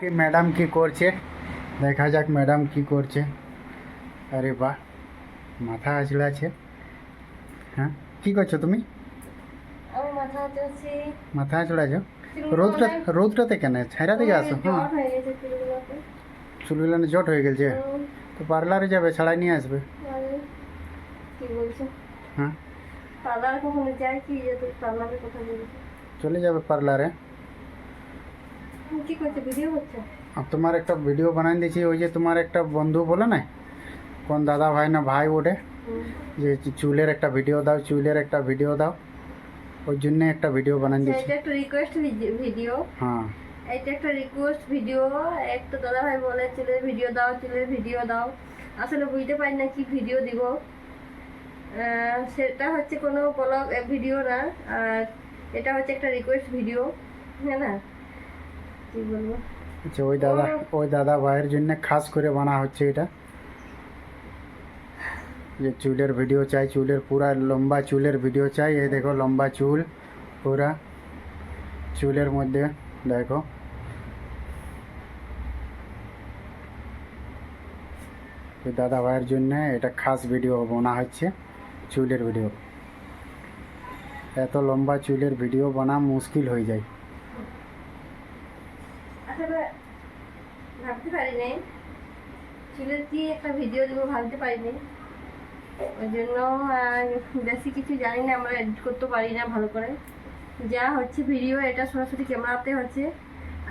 কি ম্যাডাম কি করছে দেখা যাক ম্যাডাম কি করছে আরে বাহ মাথা আছড়ে আছে হ্যাঁ কি করছ তুমি আমি মাথা হচ্ছে মাথা আছড়ে আছো রোদটা রোদটাতে কেন ছাইরা দিকে আসো হ্যাঁ হয়ে গেছে চুলগুলোতে চুলগুলো জট হয়ে গেছে হুম, তো পার্লারে যাবে ছাড়াই নিয়ে আসবে মানে কি বলছো হ্যাঁ পার্লার কখনো যাই কি যে তুই পার্লারে কথা বলছো চলে যাবে পার্লারে তুমি কি করছ? ভিডিও করছ তোমার একটা ভিডিও বানাই দিয়েছি ওই যে তোমার একটা বন্ধু বলে না? কোন দাদা ভাই না ভাই ওঠে যে চুলের একটা ভিডিও দাও চুলের একটা ভিডিও দাও। ওই জন্য একটা ভিডিও বানাই দিয়েছি। এটা একটা রিকোয়েস্ট ভিডিও হ্যাঁ। এটা একটা রিকোয়েস্ট ভিডিও একটা দাদা ভাই বলে চুলের ভিডিও দাও চুলের ভিডিও দাও। আসলে বুঝতে পারি না কি ভিডিও দিব। সেটা হচ্ছে কোনো ব্লগ ভিডিও না। আর এটা হচ্ছে একটা রিকোয়েস্ট ভিডিও হ্যাঁ না? কি বলব? আচ্ছা ওই দাদা ওই দাদা ভাইয়ের জন্য খাস করে বানা হচ্ছে এটা। যে চুলের ভিডিও চাই চুলের পুরা লম্বা চুলের ভিডিও চাই। এই দেখো লম্বা চুল পুরা চুলের মধ্যে দেখো। ওই দাদা ভাইয়ের জন্য এটা খাস ভিডিও বানা হচ্ছে চুলের ভিডিও। এত লম্বা চুলের ভিডিও বানা মুশকিল হয়ে যায়। আসলে ভাবতে পারিনি। চুলের কি একটা ভিডিও দেবো ভাবতে পারিনি। ওই জন্য বেশি কিছু জানি না আমরা এডিট করতে পারি না ভালো করে। যা হচ্ছে ভিডিও এটা সরাসরি ক্যামেরাতে হচ্ছে।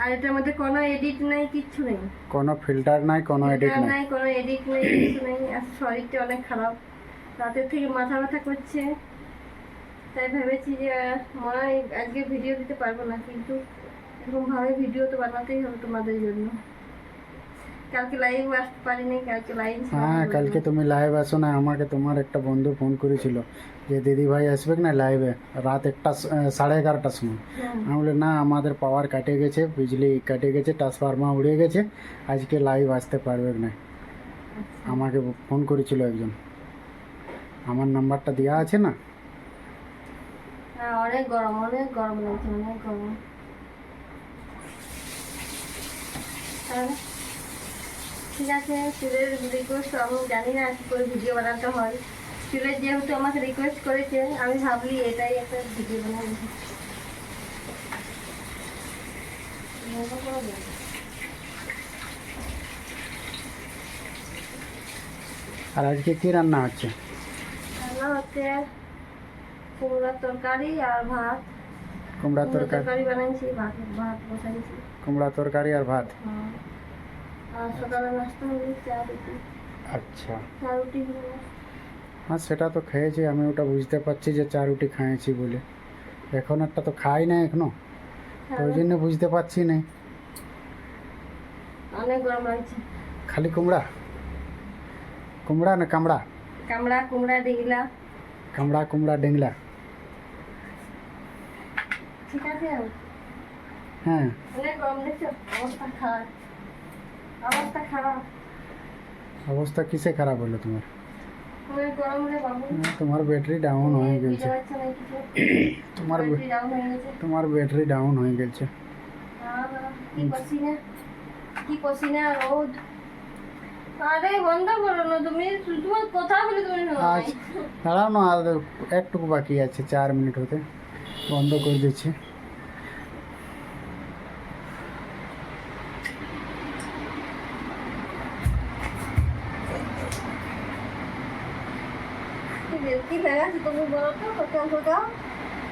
আর এটার মধ্যে কোনো এডিট নেই কিচ্ছু নেই। কোনো ফিল্টার নাই কোনো এডিট নাই। নাই কোনো এডিট নেই কিছু নেই। আর শরীরটা অনেক খারাপ। রাতের থেকে মাথা ব্যথা করছে। তাই ভেবেছি যে মনে হয় আজকে ভিডিও দিতে পারব না কিন্তু এরকম ভাবে ভিডিও তো বানাতেই হবে তোমাদের জন্য। কালকে লাইভ আসতে পারিনি কালকে লাইভ হ্যাঁ কালকে তুমি লাইভ আসো না আমাকে তোমার একটা বন্ধু ফোন করেছিল যে দিদি ভাই আসবে না লাইভে রাত একটা সাড়ে এগারোটার সময়। আমি বলি না আমাদের পাওয়ার কাটে গেছে বিজলি কাটে গেছে ট্রান্সফার্মার উড়ে গেছে আজকে লাইভ আসতে পারবে না? আমাকে ফোন করেছিল একজন। আমার নাম্বারটা দেওয়া আছে না? হ্যাঁ অনেক গরম অনেক গরম লাগছে অনেক গরম হ্যাঁ, ঠিক আছে চুলের রিকোয়েস্ট আমি জানি না কি করে ভিডিও বানাতে হয়। চুলের যেহেতু আমাকে রিকোয়েস্ট করেছে আমি ভাবলি এটাই একটা ভিডিও বানাবো। আর আজকে কি রান্না হচ্ছে? রান্না হচ্ছে কুমড়ার তরকারি আর ভাত। কুমড়া কুমড়োর তরকারি। তরকারি বানাইছি ভাত ভাত বসাইছি। কুমড়া তরকারি আর ভাত। হ্যাঁ। আর সকালে নাস্তা হলো চা রুটি। আচ্ছা। চা রুটি হলো হ্যাঁ সেটা তো খেয়েছি আমি ওটা বুঝতে পারছি যে চা রুটি খাইছি বলে। এখন একটা তো খাই না এখনও তো ওই জন্য বুঝতে পারছি না। অনেক গরম লাগছে। খালি কুমড়া? কুমড়া না কামড়া? কামড়া কুমড়া ডিগলা কামড়া কুমড়া ডেংলা ঠিক আছে। হ্যাঁ। অবস্থা কিসে খারাপ হলো তোমার তোমার ব্যাটারি ডাউন হয়ে গেছে। তোমার তোমার ব্যাটারি ডাউন হয়ে গেছে কি পসিনা? রোদ? আরে বন্ধ করো না তুমি। তোমার কথা বলে তুমি আজ দাঁড়াও না আর একটুকু বাকি আছে চার মিনিট হতে। বন্ধ করে দিচ্ছি।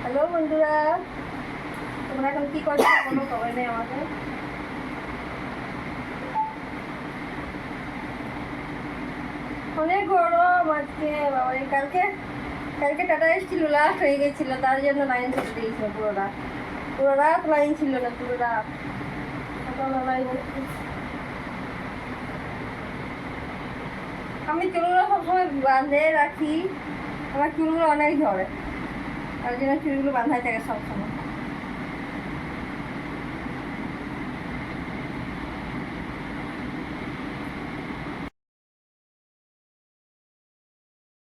হ্যালো বন্ধুরা তোমরা এখন কি করছ কোনো খবর নেই আমাদের অনেক গরম আজকে বাবা রে, কালকে কালকে টাটা এসেছিল লাস্ট হয়ে গেছিল তার জন্য লাইন কেটে দিয়েছিল পুরো রাত। পুরো রাত লাইন ছিল না পুরো রাত। সকালে লাইন এসেছে। আমি চুলগুলো সবসময় বাঁধে রাখি। আমার চুলগুলো অনেক ঝরে। তার জন্য চুলগুলো বাঁধাই থাকে সবসময়।